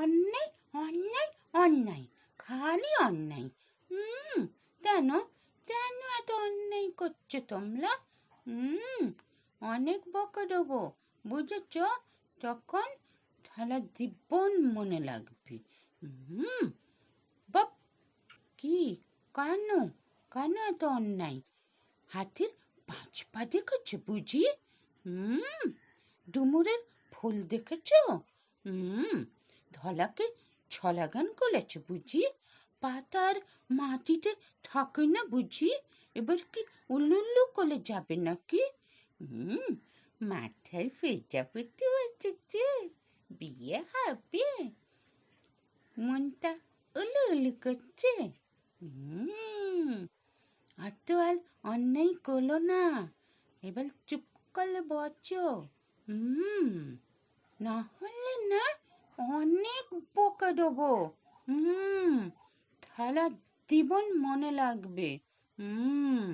অন্যায় অন্যায় অন্যায়, খালি অন্যায়। হুম কেন কেন এত অন্যায় করছ তোমরা? হুম অনেক বকা দেবো, বুঝেছ? তখন সারা জীবন মনে লাগবে। হুম বাপ, কি কেন কেন এত অন্যায়? হাতির পাঁচ পা দেখেছ বুঝি? হুম ডুমুরের ফুল দেখেছ? হুম ধলাকে ছলাগান করেছ বুঝি? পাতার মাটিতে থাকে না বুঝি? এবার কি উল্লু করে যাবে নাকি? হুম, মাথায় প্রজাপতি বসেছে বিয়ে হবে। মনটা উলু উলু করছে। হুম, আর তো আর অন্যায় করল না। এবার চুপ করলে বচো। হুম, না হলে না বকা দেবো। হুম থালা জীবন মনে লাগবে। হুম